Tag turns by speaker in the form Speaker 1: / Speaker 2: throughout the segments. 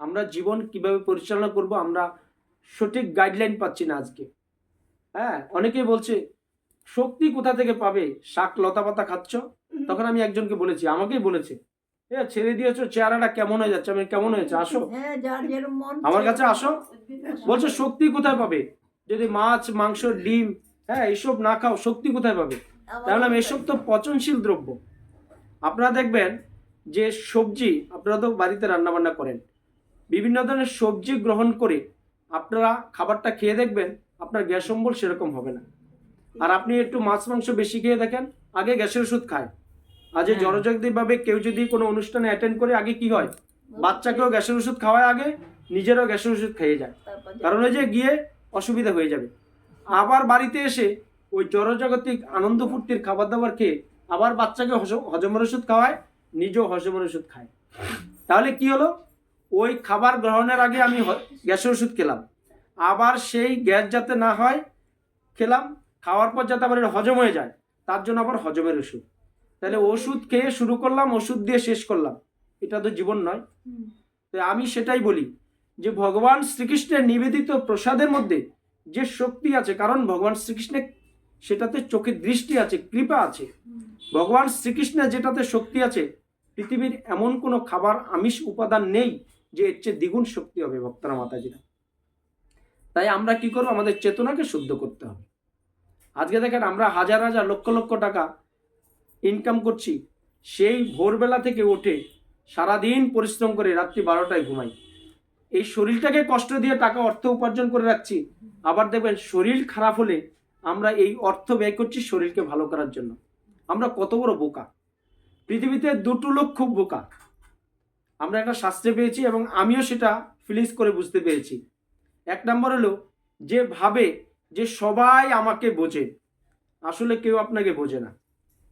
Speaker 1: আমরা জীবন কীভাবে পরিচালনা করব আমরা সঠিক গাইডলাইন পাচ্ছি না আজকে। হ্যাঁ অনেকেই বলছে শক্তি কোথা থেকে পাবে? শাক লতা পাতা খাচ্ছ? তখন আমি একজনকে বলেছি আমাকেই বলেছে ছেড়ে দিয়েছ চেহারাটা কেমন হয়ে যাচ্ছে? আমি কেমন হয়েছে? আসো।
Speaker 2: হ্যাঁ
Speaker 1: আমার কাছে আসো। বলছো শক্তি কোথায় পাবে? যদি মাছ মাংস ডিম হ্যাঁ এইসব না খাও শক্তি কোথায় পাবে? তাহলে আমি এসব তো পচনশীল দ্রব্য। আপনারা দেখবেন যে সবজি আপনারা তো বাড়িতে রান্না বান্না করেন। বিভিন্ন ধরনের সবজি গ্রহণ করে আপনারা খাবারটা খেয়ে দেখবেন আপনার গ্যাস অম্বল সেরকম হবে না। আর আপনি একটু মাছ মাংস বেশি খেয়ে দেখেন আগে গ্যাসের ওষুধ খায়। আজ
Speaker 2: হ্যাঁ।
Speaker 1: জনজাগতিকভাবে কেউ যদি কোনো অনুষ্ঠানে অ্যাটেন্ড করে আগে কি হয়? বাচ্চাকেও গ্যাসের ওষুধ খাওয়ায় আগে নিজেরও গ্যাসের ওষুধ খেয়ে যায়। কারণ ওই যে গিয়ে অসুবিধা হয়ে যাবে। আবার বাড়িতে এসে ওই জড়জাগতিক আনন্দ ফুর্তির খাবার দাবার খেয়ে আবার বাচ্চাকে হজ- হজমের ওষুধ খাওয়ায় নিজেও হজমের ওষুধ খায়। তাহলে কি হলো? ওই খাবার গ্রহণের আগে আমি গ্যাসের ওষুধ খেলাম। আবার সেই গ্যাস যাতে না হয় খেলাম। খাওয়ার পর যাতে আবার হজম হয়ে যায় তার জন্য আবার হজমের ওষুধ। তাহলে ওষুধ খেয়ে শুরু করলাম ওষুধ দিয়ে শেষ করলাম। এটা তো জীবন নয়। তো আমি সেটাই বলি যে ভগবান শ্রীকৃষ্ণের নিবেদিত প্রসাদের মধ্যে যে শক্তি আছে কারণ ভগবান শ্রীকৃষ্ণের সেটাতে চোখের দৃষ্টি আছে কৃপা আছে। ভগবান শ্রীকৃষ্ণের যেটাতে শক্তি আছে পৃথিবীর এমন কোনো খাবার আমিষ উপাদান নেই যে এর চেয়ে দ্বিগুণ শক্তি হবে ভক্তরা মাতাজিরা। তাই আমরা কি করব? আমাদের চেতনাকে শুদ্ধ করতে হবে। আজকে দেখেন আমরা হাজার হাজার লক্ষ লক্ষ টাকা ইনকাম করছি, সেই ভোরবেলা থেকে উঠে সারাদিন পরিশ্রম করে রাত্রি বারোটায় ঘুমাই। এই শরীরটাকে কষ্ট দিয়ে টাকা অর্থ উপার্জন করে রাখছি, আবার দেখবেন শরীর খারাপ হলে আমরা এই অর্থ ব্যয় করছি শরীরকে ভালো করার জন্য। আমরা কত বড় বোকা। পৃথিবীতে দুটো লোক খুব বোকা। আমরা একটা শাস্ত্রে পেয়েছি এবং আমিও সেটা ফিলিংস করে বুঝতে পেরেছি। এক নম্বর হলো, যে ভাবে যে সবাই আমাকে বোঝে, আসলে কেউ আপনাকে বোঝে না।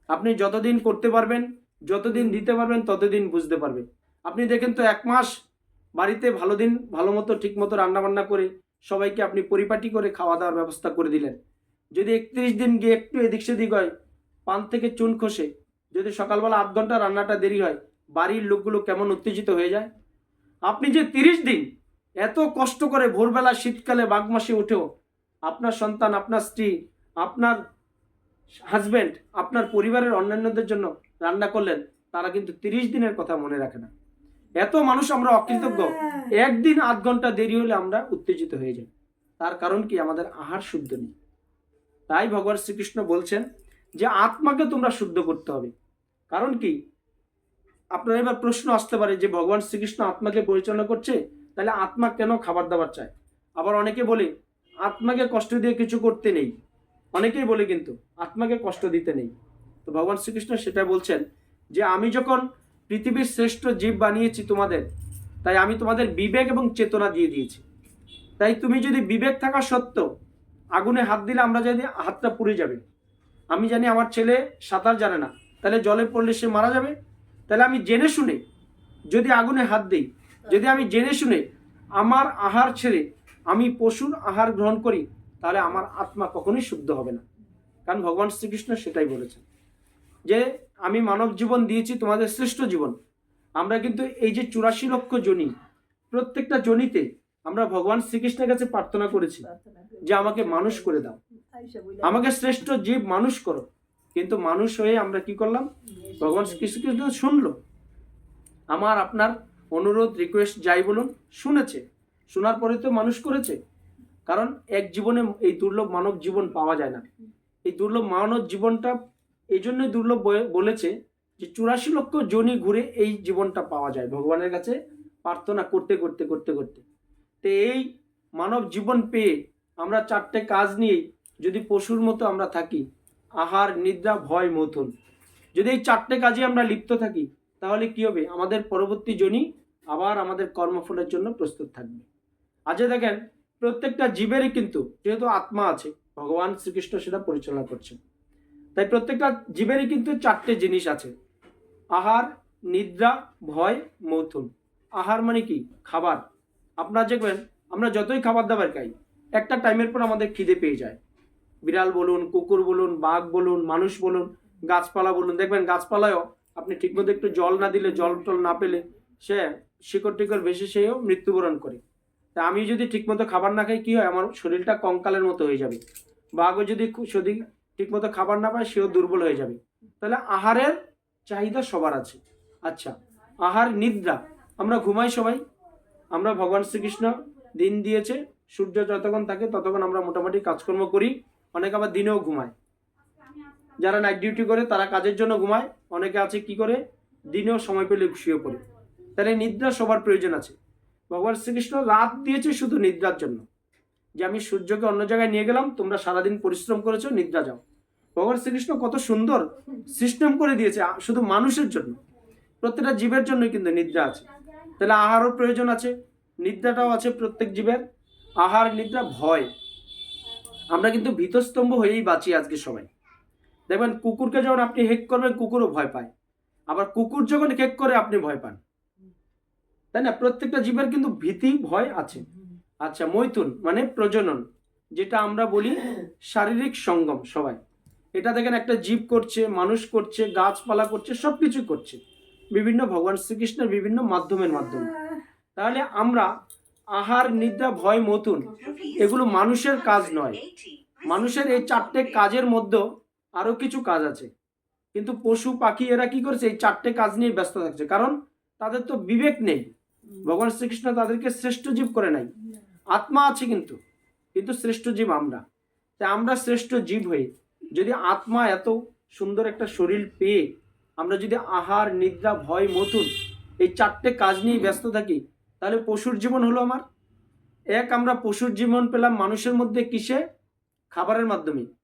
Speaker 1: আপনি যতদিন করতে পারবেন, যতদিন দিতে পারবেন, ততদিন বুঝতে পারবে। আপনি দেখেন তো, এক মাস বাড়িতে ভালো দিন, ভালো মতো, ঠিক মতো রান্নাবান্না করে সবাইকে আপনি পরিপাটি করে খাওয়া দাওয়ার ব্যবস্থা করে দিলেন। যদি একত্রিশ দিন গিয়ে একটু এদিক সেদিক হয়, পান থেকে চুন খসে, যদি সকালবেলা আধ ঘণ্টা রান্নাটা দেরি হয় বাড়ির লোকগুলো কেমন উত্তেজিত হয়ে যায়? আপনি যে তিরিশ দিন এত কষ্ট করে ভোরবেলা শীতকালে বাঘ মাসে উঠেও আপনার সন্তান আপনার স্ত্রী আপনার হাজবেন্ড আপনার পরিবারের অন্যান্যদের জন্য রান্না করলেন তারা কিন্তু তিরিশ দিনের কথা মনে রাখে না। এত মানুষ আমরা অকৃতজ্ঞ। একদিন আধ ঘণ্টা দেরি হলে আমরা উত্তেজিত হয়ে যাই। তার কারণ কি? আমাদের আহার শুদ্ধ নেই। তাই ভগবান শ্রীকৃষ্ণ বলছেন যে আত্মাকে তোমরা শুদ্ধ করতে হবে। কারণ কি? আপনার এবার প্রশ্ন আসতে পারে যে ভগবান শ্রীকৃষ্ণ আত্মাকে পরিচালনা করছে, তাহলে আত্মা কেন খাবার দাবার চায়? আবার অনেকে বলে, আত্মাকে কষ্ট দিয়ে কিছু করতে নেই। অনেকেই বলে কিন্তু, আত্মাকে কষ্ট দিতে নেই। তো ভগবান শ্রীকৃষ্ণ সেটা বলছেন যে, আমি যখন পৃথিবীর শ্রেষ্ঠ জীব বানিয়েছি তোমাদের, তাই আমি তোমাদের বিবেক এবং চেতনা দিয়ে দিয়েছি। তাই তুমি যদি বিবেক থাকা সত্ত্বেও আগুনে হাত দিলে আমরা জানি হাতটা পুড়ে যাবে। আমি জানি আমার ছেলে সাঁতার জানে না, তাহলে জলে পড়লে সে মারা যাবে। তাহলে আমি জেনে শুনে যদি আগুনে হাত দিই, যদি আমি জেনে শুনে আমার আহার ছেড়ে আমি পশুর আহার গ্রহণ করি, তাহলে আমার আত্মা কখনোই শুদ্ধ হবে না। কারণ ভগবান শ্রীকৃষ্ণ সেটাই বলেছেন যে, আমি মানব জীবন দিয়েছি তোমাদের শ্রেষ্ঠ জীবন। আমরা কিন্তু এই যে চুরাশি লক্ষ জনি, প্রত্যেকটা জনিতে আমরা ভগবান শ্রীকৃষ্ণের কাছে প্রার্থনা করেছি যে আমাকে মানুষ করে দাও। আমাকে শ্রেষ্ঠ জীব মানুষ করো। কিন্তু মানুষ হয়ে আমরা কি করলাম? ভগবান শ্রীকৃষ্ণ শুনলো। আমার আপনার অনুরোধ রিকোয়েস্ট যাই বলুন, শুনেছে। শোনার পরে তো মানুষ করেছে। কারণ এক জীবনে এই দুর্লভ মানব জীবন পাওয়া যায় না। এই দুর্লভ মানব জীবনটা এই জন্যই দুর্লভ বলেছে যে চুরাশি লক্ষ জনি ঘুরে এই জীবনটা পাওয়া যায় ভগবানের কাছে প্রার্থনা করতে করতে করতে করতে। তো এই মানব জীবন পেয়ে আমরা চারটে কাজ নিয়ে যদি পশুর মতো আমরা থাকি, আহার, নিদ্রা, ভয়, মথন। যদি এই চারটে কাজে আমরা লিপ্ত থাকি, তাহলে কি হবে? আমাদের পরবর্তী জনি আবার আমাদের কর্মফলের জন্য প্রস্তুত থাকবে। আজ দেখেন, প্রত্যেকটা জীবেরই কিন্তু যেহেতু আত্মা আছে, ভগবান শ্রীকৃষ্ণ সেটা পরিচালনা করছেন। তাই প্রত্যেকটা জীবেরই কিন্তু চারটে জিনিস আছে। আহার, নিদ্রা, ভয়, মৌথুন। আহার মানে কি? খাবার। আপনারা দেখবেন, আমরা যতই খাবার দাবার খাই, একটা টাইমের পর আমাদের খিদে পেয়ে যায়। বিড়াল বলুন, কুকুর বলুন, বাঘ বলুন, মানুষ বলুন গাছপালা বলুন, দেখবেন গাছপালায়ও আপনি ঠিকমতো একটু জল না দিলে, জল টল না পেলে সে শিকড় টিকড় বেশি সেও মৃত্যুবরণ করে। তা আমি যদি ঠিকমতো খাবার না খাই, কী হয়? আমার শরীরটা কঙ্কালের মতো হয়ে যাবে। বাঘও যদি যদি ঠিকমতো খাবার না পায় সেও দুর্বল হয়ে যাবে। তাহলে আহারের চাহিদা সবার আছে। আচ্ছা আহার নিদ্রা। আমরা ঘুমাই সবাই। আমরা ভগবান শ্রীকৃষ্ণ দিন দিয়েছে, সূর্য যতক্ষণ থাকে ততক্ষণ আমরা মোটামুটি কাজকর্ম করি। অনেক আবার দিনেও ঘুমায় যারা নাইট ডিউটি করে, তারা কাজের জন্য ঘুমায়। অনেকে আছে কি করে? দিনেও সময় পেলে শুয়ে পড়ে। তাহলে নিদ্রা সবার প্রয়োজন আছে। ভগবান শ্রীকৃষ্ণ রাত দিয়েছে শুধু নিদ্রার জন্য। যে আমি সূর্যকে অন্য জায়গায় নিয়ে গেলাম, তোমরা সারাদিন পরিশ্রম করেছ, নিদ্রা যাও। ভগবান শ্রীকৃষ্ণ কত সুন্দর সিস্টেম করে দিয়েছে শুধু মানুষের জন্য। প্রত্যেকটা জীবের জন্যই কিন্তু নিদ্রা আছে। তাহলে আহারও প্রয়োজন আছে, নিদ্রাটাও আছে প্রত্যেক জীবের। আহার, নিদ্রা, ভয়। আমরা কিন্তু ভীতস্তম্ভ হয়েই বাঁচি আজকে সবাই। দেখবেন কুকুরকে যখন আপনি হেক করবেন, কুকুরও ভয় পায়। আবার কুকুর যখন হেক করে, আপনি ভয় পান। তাই না? প্রত্যেকটা জীবের কিন্তু ভীতি, ভয় আছে। আচ্ছা মৈথুন মানে প্রজনন, যেটা আমরা বলি শারীরিক সঙ্গম সবাই। এটা দেখেন একটা জীব করছে, মানুষ করছে, গাছপালা করছে সব কিছু করছে। বিভিন্ন ভগবান শ্রীকৃষ্ণের বিভিন্ন মাধ্যমের মাধ্যমে। তাহলে আমরা আহার, নিদ্রা, ভয় মতুন এগুলো মানুষের কাজ নয়। মানুষের এই চারটে কাজের মধ্যে আরও কিছু কাজ আছে। কিন্তু পশু, পাখি এরা কি করছে? এই চারটে কাজ নিয়ে ব্যস্ত থাকছে। কারণ তাদের তো বিবেক নেই। ভগবান শ্রীকৃষ্ণ তাদেরকে শ্রেষ্ঠ জীব করে নাই। আত্মা আছে কিন্তু। কিন্তু শ্রেষ্ঠ জীব আমরা। তাই আমরা শ্রেষ্ঠ জীব হয়ে যদি আত্মা এত সুন্দর একটা শরীর পেয়ে আমরা যদি আহার, নিদ্রা, ভয়, মতুন এই চারটে কাজ নিয়ে ব্যস্ত থাকি, তাহলে পশুর জীবন হলো আমার। এক, আমরা পশুর জীবন পেলাম মানুষের মধ্যে কিসে? খাবারের মাধ্যমে।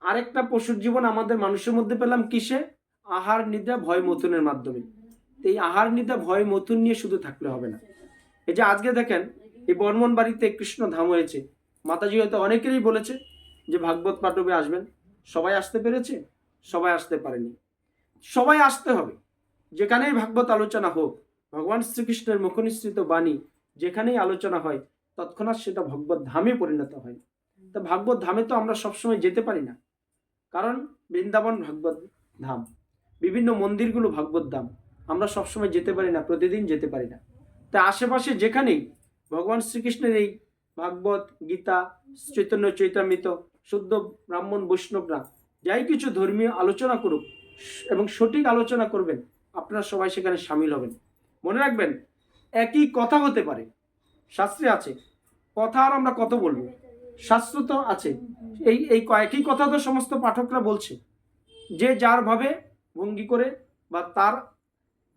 Speaker 1: আরেকটা পশুর জীবন আমাদের মানুষের মধ্যে পেলাম কিসে? আহার, নিদ্রা, ভয়, মথুনের মাধ্যমে। এই আহার, নিদ্রা, ভয়, মথুন নিয়ে শুধু থাকলে হবে না। এই যে আজকে দেখেন, এই বর্মন বাড়িতে কৃষ্ণ ধাম হয়েছে। মাতাজি হয়তো অনেকেরই বলেছে যে ভাগবত পাঠবে আসবেন। সবাই আসতে পেরেছে? সবাই আসতে পারেনি। সবাই আসতে হবে। যেখানেই ভাগবত আলোচনা হোক, ভগবান শ্রীকৃষ্ণের মুখনিসৃত বাণী যেখানেই আলোচনা হয়, তৎক্ষণাৎ সেটা ভগবত ধামে পরিণত হয়। তা ভাগবত ধামে তো আমরা সবসময় যেতে পারি না। কারণ বৃন্দাবন ভাগবত ধাম, বিভিন্ন মন্দিরগুলো ভাগবত ধাম। আমরা সবসময় যেতে পারি না, প্রতিদিন যেতে পারি না। তা আশেপাশে যেখানেই ভগবান শ্রীকৃষ্ণের এই ভাগবত, গীতা, চৈতন্য চৈতামৃত, শুদ্ধ ব্রাহ্মণ, বৈষ্ণবরা যাই কিছু ধর্মীয় আলোচনা করুক এবং সঠিক আলোচনা করবেন, আপনারা সবাই সেখানে সামিল হবেন। মনে রাখবেন, একই কথা হতে পারে। শাস্ত্রে আছে, কথা আর আমরা কত বলব। শাস্ত্র তো আছে। এই এই কয়েকই কথা তো সমস্ত পাঠকরা বলছে। যে যার ভাবে ভঙ্গি করে বা তার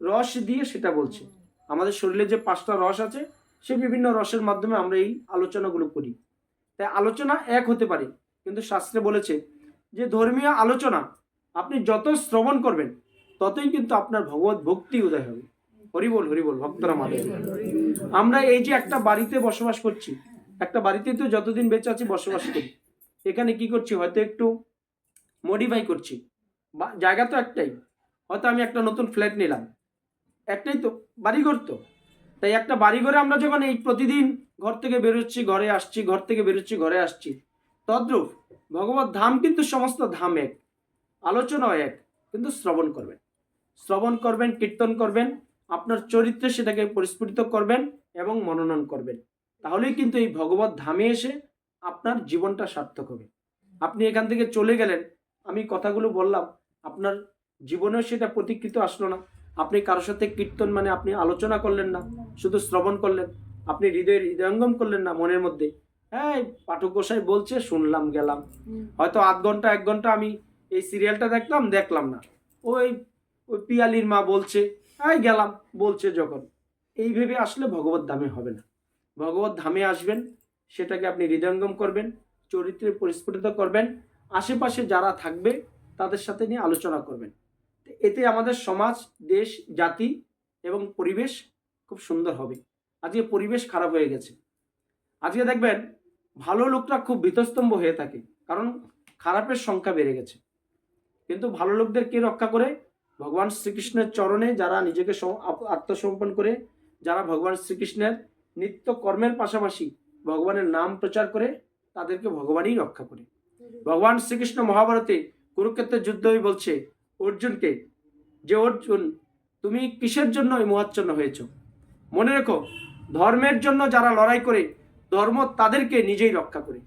Speaker 1: রস দিয়ে সেটা বলছে। আমাদের শরীরে যে পাঁচটা রস আছে, সে বিভিন্ন রসের মাধ্যমে আমরা এই আলোচনাগুলো করি। তাই আলোচনা এক হতে পারে। কিন্তু শাস্ত্রে বলেছে যে ধর্মীয় আলোচনা, আপনি যত শ্রবণ করবেন, ততই কিন্তু আপনার ভগবত ভক্তি উদয় হবে। হরিবল হরিবল ভক্তরা মানে আমরা এই যে একটা বাড়িতে বসবাস করছি একটা বাড়িতে তো যতদিন বেঁচে আছি, বসবাস করি। এখানে কি করছি? হয়তো একটু মডিফাই করছি। জায়গা তো একটাই। হয়তো আমি একটা নতুন ফ্ল্যাট নিলাম। একটাই তো, বাড়িঘর তো। তাই একটা বাড়িঘরে আমরা যখন এই প্রতিদিন ঘর থেকে বেরোচ্ছি, ঘরে আসছি, ঘর থেকে বেরোচ্ছি, ঘরে আসছি, তদ্রূপ ভগবত ধাম কিন্তু সমস্ত ধাম এক, আলোচনাও এক, কিন্তু শ্রবণ করবেন। শ্রবণ করবেন, কীর্তন করবেন, আপনার চরিত্রে সেটাকে পরিস্ফুটিত করবেন এবং মনোনয়ন করবেন। তাহলেই কিন্তু এই ভগবত ধামে এসে আপনার জীবনটা সার্থক হবে। আপনি এখান থেকে চলে গেলেন আমি কথাগুলো বললাম আপনার জীবনেও সেটা প্রতিকৃত আসলো না। আপনি কারোর সাথে কীর্তন মানে আপনি আলোচনা করলেন না শুধু শ্রবণ করলেন আপনি হৃদয়ের হৃদয়ঙ্গম করলেন না মনের মধ্যে। হ্যাঁ পাঠক গোসাই বলছে শুনলাম গেলাম। হয়তো আধ ঘণ্টা এক ঘণ্টা আমি এই সিরিয়ালটা দেখলাম দেখলাম না। ওই ওই পিয়ালির মা বলছে হ্যাঁ গেলাম বলছে যখন। এই ভেবে আসলে ভগবত ধামে হবে না। ভগবত ধামে আসবেন, সেটাকে আপনি হৃদয়ঙ্গম করবেন, চরিত্রে পরিস্ফুটিত করবেন, আশেপাশে যারা থাকবে তাদের সাথে নিয়ে আলোচনা করবেন। এতে আমাদের সমাজ, দেশ, জাতি এবং পরিবেশ খুব সুন্দর হবে। আজকে পরিবেশ খারাপ হয়ে গেছে। আজকে দেখবেন ভালো লোকরা খুব ভীতস্তম্ভ হয়ে থাকে, কারণ খারাপের সংখ্যা বেড়ে গেছে। কিন্তু ভালো লোকদের কে রক্ষা করে? ভগবান শ্রীকৃষ্ণের চরণে যারা নিজেকে আত্মসমর্পণ করে, যারা ভগবান শ্রীকৃষ্ণের নিত্য কর্মের পাশাপাশি ভগবানের নাম প্রচার করে তাদেরকে ভগবানই রক্ষা করে। ভগবান শ্রীকৃষ্ণ মহাভারতে কুরুক্ষেত্রের যুদ্ধই বলছে, অর্জুনকে, যে অর্জুন, তুমি কিসের জন্য এই মহাচ্ছন্ন হয়েছ? মনে রেখো, ধর্মের জন্য যারা লড়াই করে, ধর্ম তাদেরকে নিজেই রক্ষা করে।